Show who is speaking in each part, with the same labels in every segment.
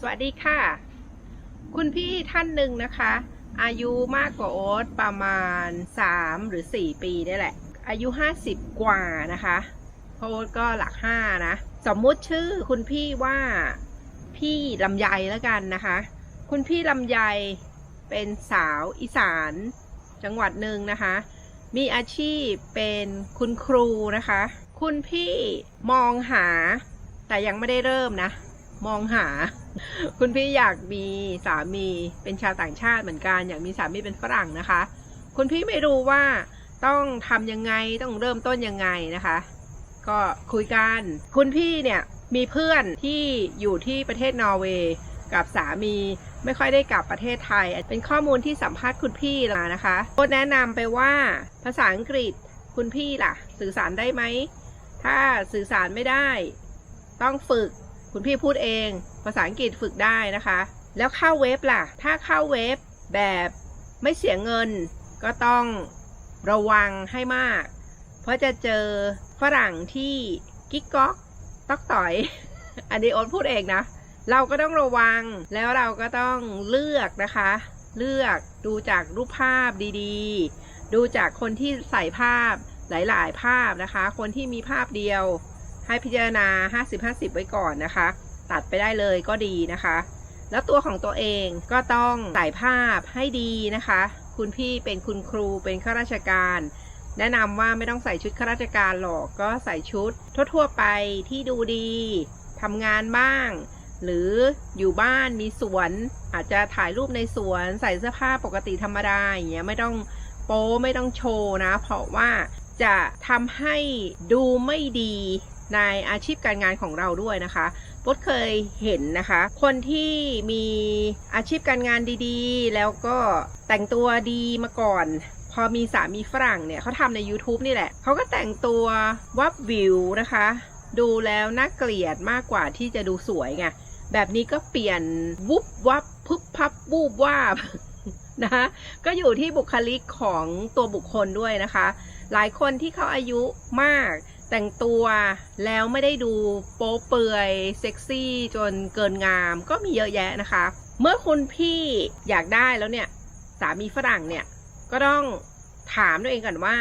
Speaker 1: สวัสดีค่ะ คุณพี่ท่านหนึ่งนะคะ อายุมากกว่าโอ๊ตประมาณ 3 หรือ 4 ปีนี่แหละ อายุ 50 กว่านะคะเพราะโอ๊ตก็หลัก 5 นะ สมมุติชื่อคุณพี่ว่าพี่ลำไยแล้วกันนะคะ คุณพี่ลำไยเป็นสาวอีสานจังหวัดหนึ่งนะคะ มีอาชีพเป็นคุณครูนะคะ คุณพี่มองหา แต่ยังไม่ได้เริ่มนะ มองหา คุณพี่อยากมีสามีเป็นชาวต่างชาติเหมือนกันอยากมีสามีเป็นฝรั่งนะคะ คุณพี่ไม่รู้ว่าต้องทำยังไงต้องเริ่มต้นยังไงนะคะ ก็คุยกัน คุณพี่เนี่ยมีเพื่อนที่อยู่ที่ประเทศนอร์เวย์กับสามีไม่ค่อยได้กลับประเทศไทย เป็นข้อมูลที่สัมภาษณ์คุณพี่มานะคะโค้ดแนะนำไปว่าภาษาอังกฤษคุณพี่ล่ะ สื่อสารได้ไหม ถ้าสื่อสารไม่ได้ ต้องฝึกคุณพี่พูดเอง ภาษาอังกฤษฝึกได้นะคะ แล้วเข้าเว็บล่ะ ถ้าเข้าเว็บแบบไม่เสียเงินก็ต้องระวังให้มาก เพราะจะเจอฝรั่งที่กิ๊กก๊อกตอกต่อย อันนี้โอ๊ตพูดเองนะ เราก็ต้องระวังแล้วเราก็ต้องเลือกนะคะ เลือกดูจากรูปภาพดีๆ ดูจากคนที่ใส่ภาพหลายๆ ภาพนะคะ คนที่มีภาพเดียว ให้พิจารณา 50-50 ไว้ก่อนนะคะ ตัดไปได้เลยก็ดีนะคะ แล้วตัวของตัวเองก็ต้องใส่ภาพให้ดีนะคะ คุณพี่เป็นคุณครูเป็นข้าราชการ แนะนำว่าไม่ต้องใส่ชุดข้าราชการหรอกก็ใส่ชุด ทั่วๆไปที่ดูดีทำงานบ้าง หรืออยู่บ้านมีสวน อาจจะถ่ายรูปในสวนใส่เสื้อผ้าปกติธรรมดาอย่างเงี้ยไม่ต้องโป๊ไม่ต้องโชว์นะ เพราะว่าจะทำให้ดูไม่ดีในอาชีพการงานของเราด้วยนะคะ ปดเคยเห็นนะคะ คนที่มีอาชีพการงานดีๆ แล้วก็แต่งตัวดีมาก่อน พอมีสามีฝรั่งเนี่ยเขาทำใน YouTube นี่แหละ เขาก็แต่งตัววับวิวนะคะ ดูแล้วน่าเกลียดมากกว่าที่จะดูสวยไง แบบนี้ก็เปลี่ยนวุบวับพึบพับวูบวาบนะคะก็อยู่ที่บุคลิกของตัวบุคคลด้วยนะคะ หลายคนที่เขาอายุมาก แต่งตัวแล้วไม่ได้ดูโป๊เปลือยเซ็กซี่จนเกินงามก็มีเยอะแยะนะคะ เมื่อคุณพี่อยากได้แล้วเนี่ย สามีฝรั่งเนี่ย ก็ต้องถามตัวเองก่อนว่า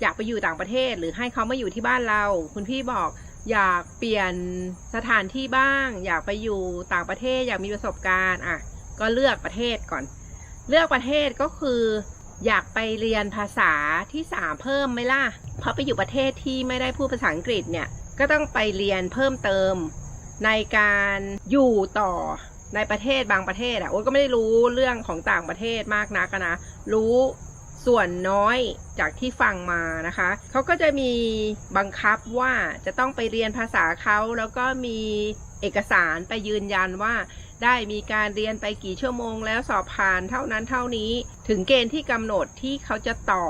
Speaker 1: อยากไปอยู่ต่างประเทศหรือให้เขามาอยู่ที่บ้านเรา คุณพี่บอกอยากเปลี่ยนสถานที่บ้าง อยากไปอยู่ต่างประเทศอยากมีประสบการณ์อะก็เลือกประเทศก่อน เลือกประเทศก็คือ อยากไปเรียนภาษาที่สามเพิ่มไหมล่ะ เพราะไปอยู่ประเทศที่ไม่ได้พูดภาษาอังกฤษเนี่ย ก็ต้องไปเรียนเพิ่มเติม ในการอยู่ต่อในประเทศบางประเทศอะโอ๊ตก็ไม่ได้รู้เรื่องของต่างประเทศมากนักนะ รู้ส่วนน้อยจากที่ฟังมานะคะ เขาก็จะมีบังคับว่าจะต้องไปเรียนภาษาเขาแล้วก็มีเอกสารไปยืนยันว่า ได้มีการเรียนไปกี่ชั่วโมงแล้วสอบผ่านเท่านั้นเท่านี้ ถึงเกณฑ์ที่กำหนดที่เขาจะต่อ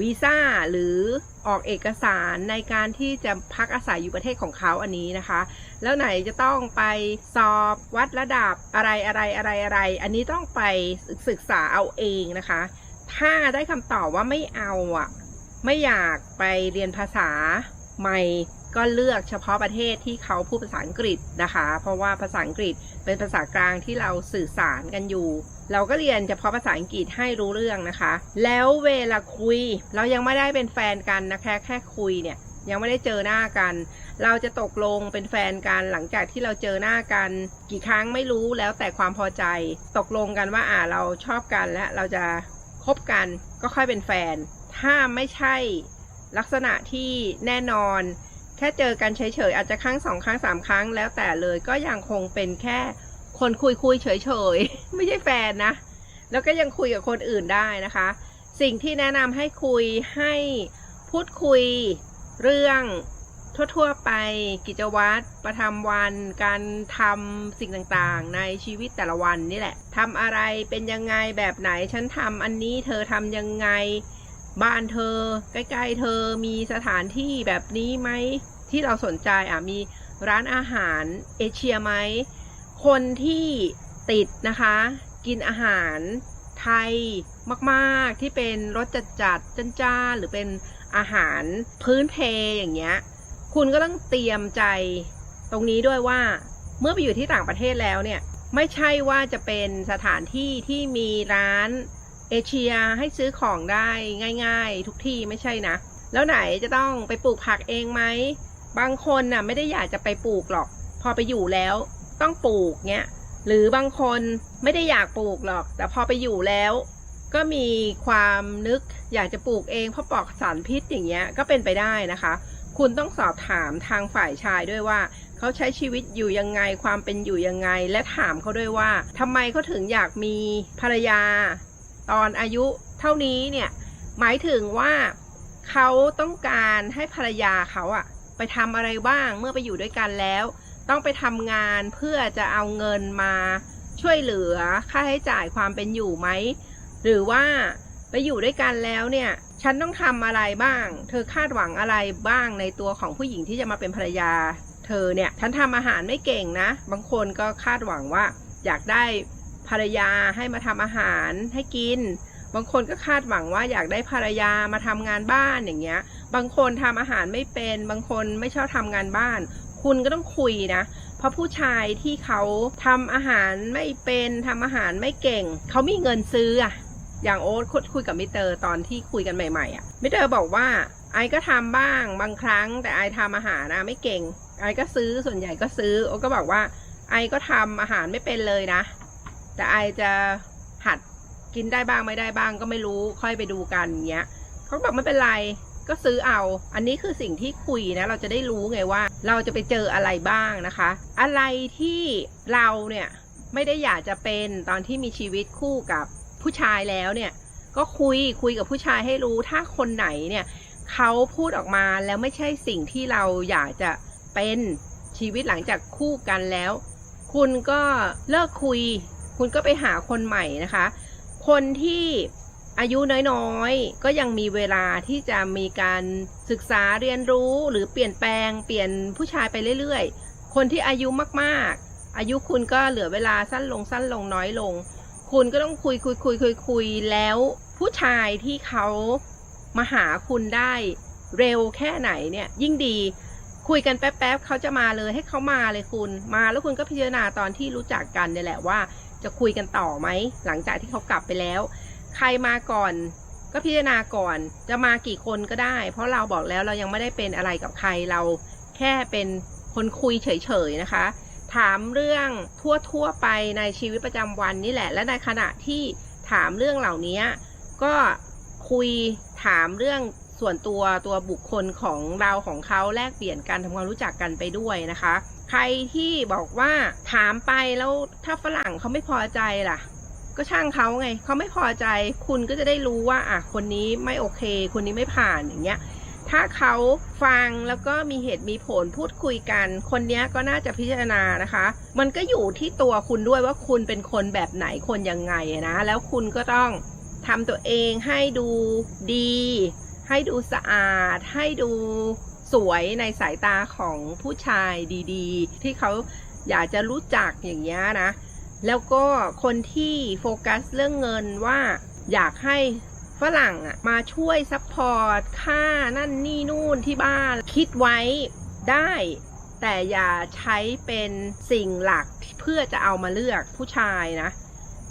Speaker 1: วีซ่าหรือออกเอกสารในการที่จะพักอาศัยอยู่ประเทศของเขาอันนี้นะคะ แล้วไหนจะต้องไปสอบวัดระดับอะไรอะไรอะไรอะไร อันนี้ต้องไปศึกษาเอาเองนะคะ ถ้าได้คำตอบว่าไม่เอาอะ ไม่อยากไปเรียนภาษาใหม่ก็เลือกเฉพาะประเทศที่เขาพูดภาษาอังกฤษนะคะ เพราะว่าภาษาอังกฤษ เป็นภาษากลางที่เราสื่อสารกันอยู่ เราก็เรียนเฉพาะภาษาอังกฤษให้รู้เรื่องนะคะ แล้วเวลาคุย เรายังไม่ได้เป็นแฟนกันนะคะแค่คุยเนี่ยยังไม่ได้เจอหน้ากัน เราจะตกลงเป็นแฟนกันหลังจากที่เราเจอหน้ากัน กี่ครั้งไม่รู้แล้วแต่ความพอใจ ตกลงกันว่าอ่าเราชอบกันและเราจะคบกันก็ค่อยเป็นแฟน ถ้าไม่ใช่ลักษณะที่แน่นอน ค่เจอกันเฉยๆ อาจจะครั้งสองครั้งสามครั้งแล้วแต่เลยก็ยังคงเป็นแค่คนคุยคุยๆเฉยๆ ไม่ใช่แฟนนะ แล้วก็ยังคุยกับคนอื่นได้นะคะ สิ่งที่แนะนำให้คุยให้พูดคุยเรื่องทั่วๆไปกิจวัตรประจำวัน การทำสิ่งต่างๆ ในชีวิตแต่ละวันนี่แหละทำอะไรเป็นยังไงแบบไหน ฉันทำอันนี้เธอทำยังไง บ้านเธอ ใกล้ ๆ เธอมีสถานที่แบบนี้ไหมที่เราสนใจอะมีร้านอาหารเอเชียไหมคนที่ติดนะคะ กินอาหารไทยมากๆที่เป็นรสจัดๆจ้านๆหรือเป็นอาหารพื้นเพอย่างเงี้ยคุณก็ต้องเตรียมใจตรงนี้ด้วยว่าเมื่อไปอยู่ที่ต่างประเทศแล้วเนี่ย ไม่ใช่ว่าจะเป็นสถานที่ที่มีร้าน เอเชียให้ซื้อของได้ง่าย ๆ ทุกที่ไม่ใช่นะ แล้วไหนจะต้องไปปลูกผักเองไหม บางคนน่ะไม่ได้อยากจะไปปลูกหรอก พอไปอยู่แล้วต้องปลูกเงี้ย หรือบางคนไม่ได้อยากปลูกหรอก แต่พอไปอยู่แล้ว ก็มีความนึกอยากจะปลูกเองเพราะปลอกสารพิษอย่างเงี้ยก็เป็นไปได้นะคะ คุณต้องสอบถามทางฝ่ายชายด้วยว่าเขาใช้ชีวิตอยู่ยังไงความเป็นอยู่ยังไง และถามเขาด้วยว่าทำไมเขาถึงอยากมีภรรยา ตอนอายุเท่านี้เนี่ยหมายถึงว่าเขาต้องการให้ภรรยาเขาอะไปทำอะไรบ้างเมื่อไปอยู่ด้วยกันแล้ว ต้องไปทำงานเพื่อจะเอาเงินมาช่วยเหลือค่าใช้จ่ายความเป็นอยู่ไหมหรือว่าไปอยู่ด้วยกันแล้วเนี่ย ฉันต้องทำอะไรบ้าง เธอคาดหวังอะไรบ้างในตัวของผู้หญิงที่จะมาเป็นภรรยา เธอเนี่ย ฉันทำอาหารไม่เก่งนะ บางคนก็คาดหวังว่าอยากได้ ภรรยาให้มาทำอาหารให้กิน บางคนก็คาดหวังว่าอยากได้ภรรยามาทำงานบ้านอย่างเงี้ย บางคนทำอาหารไม่เป็น บางคนไม่ชอบทำงานบ้าน คุณก็ต้องคุยนะ เพราะผู้ชายที่เขาทำอาหารไม่เป็นทำอาหารไม่เก่ง เขามีเงินซื้ออะอย่างโอ๊ตคุยกับมิเตอร์ตอนที่คุยกันใหม่ๆอะมิเตอร์บอกว่าไอก็ทำบ้างบางครั้ง แต่ไอทำอาหารนะไม่เก่งไอก็ซื้อส่วนใหญ่ก็ซื้อโอ๊ตก็บอกว่าไอก็ทำอาหารไม่เป็นเลยนะ แต่ไอจะหัดกินได้บ้างไม่ได้บ้างก็ไม่รู้ค่อยไปดูกันอย่างเงี้ยเขาบอกไม่เป็นไรก็ซื้อเอา อันนี้คือสิ่งที่คุยนะ เราจะได้รู้ไงว่า เราจะไปเจออะไรบ้างนะคะ อะไรที่เราเนี่ยไม่ได้อยากจะเป็นตอนที่มีชีวิตคู่กับผู้ชายแล้วเนี่ย ก็คุยคุยกับผู้ชายให้รู้ถ้าคนไหนเนี่ยเขาพูดออกมาแล้วไม่ใช่สิ่งที่เราอยากจะเป็นชีวิตหลังจากคู่กันแล้ว คุณก็เลิกคุย คุณก็ไปหาคนใหม่นะคะ คนที่อายุน้อยๆ ก็ยังมีเวลาที่จะมีการศึกษาเรียนรู้หรือเปลี่ยนแปลง เปลี่ยนผู้ชายไปเรื่อยๆ คนที่อายุมากๆ อายุคุณก็เหลือเวลาสั้นลงสั้นลงน้อยลง คุณก็ต้องคุยคุยคุยคุยคุยแล้ว ผู้ชายที่เขามาหาคุณได้เร็วแค่ไหนเนี่ยยิ่งดี คุยกันแป๊บๆเขาจะมาเลยให้เขามาเลยคุณมาแล้วคุณก็พิจารณาตอนที่รู้จักกันเนี่ยแหละว่า จะคุยกันต่อไหม หลังจากที่เขากลับไปแล้ว ใครมาก่อนก็พิจารณาก่อนจะมากี่คนก็ได้ เพราะเราบอกแล้วเรายังไม่ได้เป็นอะไรกับใครเราแค่เป็นคนคุยเฉยๆนะคะ ถามเรื่องทั่วๆไปในชีวิตประจำวันนี่แหละ และในขณะที่ถามเรื่องเหล่านี้ก็คุยถามเรื่องส่วนตัวตัวบุคคลของเราของเขาแลกเปลี่ยนกันทำความรู้จักกันไปด้วยนะคะ ใครที่บอกว่าถามไปแล้วถ้าฝรั่งเขาไม่พอใจล่ะ ก็ช่างเขาไงเขาไม่พอใจ คุณก็จะได้รู้ว่าอะคนนี้ไม่โอเค คนนี้ไม่ผ่านอย่างเงี้ยถ้าเขาฟังแล้วก็มีเหตุมีผลพูดคุยกัน คนนี้ก็น่าจะพิจารณานะคะ มันก็อยู่ที่ตัวคุณด้วยว่าคุณเป็นคนแบบไหนคนยังไงนะ แล้วคุณก็ต้องทำตัวเองให้ดูดี ให้ดูสะอาด ให้ดู สวยในสายตาของผู้ชายดีๆ ที่เขาอยากจะรู้จักอย่างเงี้ยนะ แล้วก็คนที่โฟกัสเรื่องเงินว่าอยากให้ฝรั่งอะมาช่วยซัพพอร์ตค่านั่นนี่นู่นที่บ้าน คิดไว้ได้ แต่อย่าใช้เป็นสิ่งหลักเพื่อจะเอามาเลือกผู้ชายนะ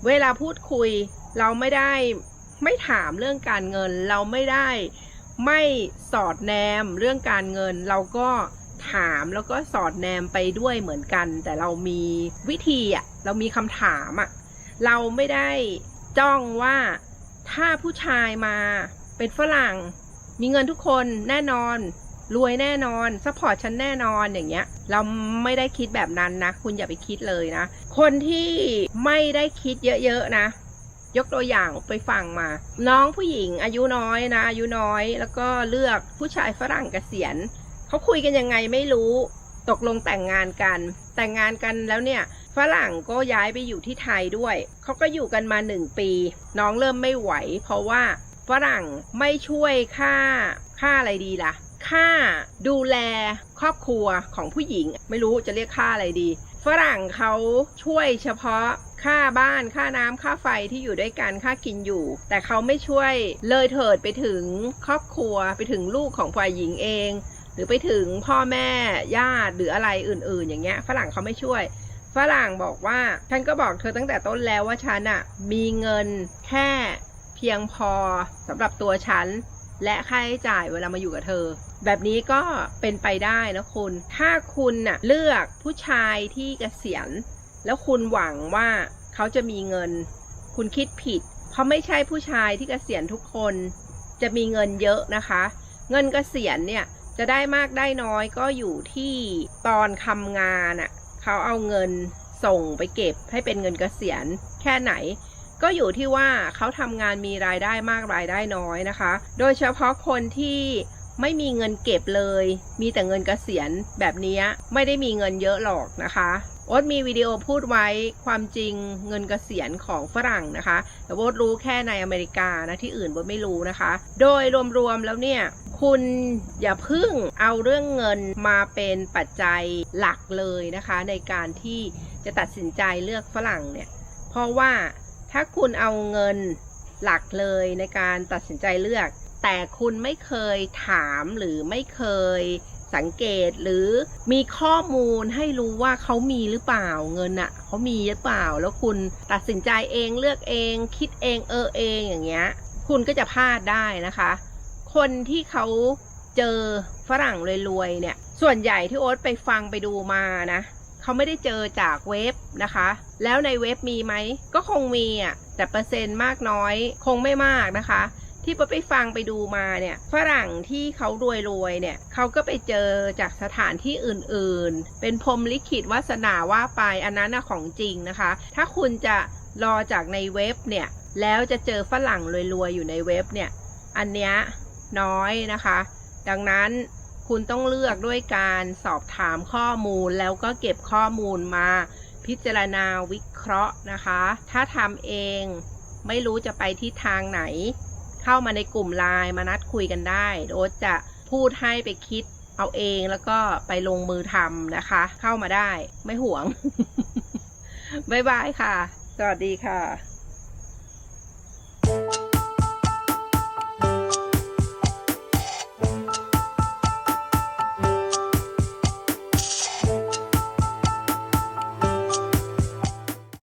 Speaker 1: เวลาพูดคุยเราไม่ได้ไม่ถามเรื่องการเงินเราไม่ได้ ไม่สอดแนมเรื่องการเงิน เราก็ถามแล้วก็สอดแนมไปด้วยเหมือนกัน แต่เรามีวิธีอะเรามีคำถามอะเราไม่ได้จ้องว่าถ้าผู้ชายมาเป็นฝรั่ง มีเงินทุกคนแน่นอน รวยแน่นอนซัพพอร์ตฉันแน่นอนอย่างเงี้ย เราไม่ได้คิดแบบนั้นนะ คุณอย่าไปคิดเลยนะ คนที่ไม่ได้คิดเยอะๆนะ ยกตัวอย่างไปฟังมา น้องผู้หญิงอายุน้อยนะอายุน้อย แล้วก็เลือกผู้ชายฝรั่งเกษียณเขาคุยกันยังไงไม่รู้ตกลงแต่งงานกัน แต่งงานกันแล้วเนี่ยฝรั่งก็ย้ายไปอยู่ที่ไทยด้วยเขาก็อยู่กันมาหนึ่งปี น้องเริ่มไม่ไหว เพราะว่าฝรั่งไม่ช่วยค่าค่าอะไรดีล่ะค่าดูแลครอบครัวของผู้หญิง ไม่รู้จะเรียกค่าอะไรดี ฝรั่งเขาช่วยเฉพาะ ค่าบ้านค่าน้ำค่าไฟที่อยู่ด้วยกันค่ากินอยู่ แต่เขาไม่ช่วยเลยเถิดไปถึงครอบครัวไปถึงลูกของฝ่ายหญิงเอง หรือไปถึงพ่อแม่ญาติหรืออะไรอื่น ๆ อย่างเงี้ยฝรั่งเขาไม่ช่วยฝรั่งบอกว่าฉันก็บอกเธอตั้งแต่ต้นแล้วว่าฉันอะมีเงินแค่เพียงพอสำหรับตัวฉัน และค่าใช้จ่ายเวลามาอยู่กับเธอ แบบนี้ก็เป็นไปได้นะคุณ ถ้าคุณน่ะเลือกผู้ชายที่เกษียณ แล้วคุณหวังว่าเขาจะมีเงิน คุณคิดผิด เพราะไม่ใช่ผู้ชายที่เกษียณทุกคน จะมีเงินเยอะนะคะ เงินเกษียณเนี่ยจะได้มากได้น้อยก็อยู่ที่ตอนทำงานอะ่ะเขาเอาเงินส่งไปเก็บให้เป็นเงินเกษียณแค่ไหน ก็อยู่ที่ว่าเขาทำงานมีรายได้มากรายได้น้อยนะคะ โดยเฉพาะคนที่ไม่มีเงินเก็บเลย มีแต่เงินเกษียณแบบนี้ไม่ได้มีเงินเยอะหรอกนะคะ โอ๊ตมีวิดีโอพูดไว้ความจริงเงินกเกษียณของฝรั่งนะคะ แต่โอ๊ตรู้แค่ในอเมริกานะที่อื่นโอ๊ตไม่รู้นะคะ โดยรวมๆแล้วเนี่ยคุณอย่าพึ่งเอาเรื่องเงินมาเป็นปัจจัยหลักเลยนะคะ ในการที่จะตัดสินใจเลือกฝรั่งเนี่ย เพราะว่าถ้าคุณเอาเงินหลักเลยในการตัดสินใจเลือก แต่คุณไม่เคยถามหรือไม่เคย สังเกตหรือมีข้อมูลให้รู้ว่าเขามีหรือเปล่าเงินอะเขามีหรือเปล่า แล้วคุณตัดสินใจเองเลือกเอง คิดเองเออเองอย่างเงี้ย คุณก็จะพลาดได้นะคะ คนที่เขาเจอฝรั่งรวยๆเนี่ย ส่วนใหญ่ที่โอ๊ตไปฟังไปดูมานะเขาไม่ได้เจอจากเว็บนะคะ แล้วในเว็บมีไหมก็คงมีอะแต่เปอร์เซ็นต์มากน้อย คงไม่มากนะคะ ที่ไปฟังไปดูมาเนี่ยฝรั่งที่เขารวยๆเนี่ยเขาก็ไปเจอจากสถานที่อื่นๆ เป็นพรมลิขิตวาสนาว่าไปอันนั้นนะของจริงนะคะ ถ้าคุณจะรอจากในเว็บเนี่ยแล้วจะเจอฝรั่งรวยๆอยู่ในเว็บเนี่ยอันเนี้ยน้อยนะคะ ดังนั้นคุณต้องเลือกด้วยการสอบถามข้อมูลแล้วก็เก็บข้อมูลมาพิจารณาวิเคราะห์นะคะ ถ้าทำเองไม่รู้จะไปทิศทางไหน เข้ามาในกลุ่มไลน์มานัดคุยกันได้โอ๊ตจะพูดให้ไปคิดเอาเองแล้วก็ไปลงมือทำนะคะ เข้ามาได้ไม่ห่วง บ๊ายบายค่ะ สวัสดีค่ะ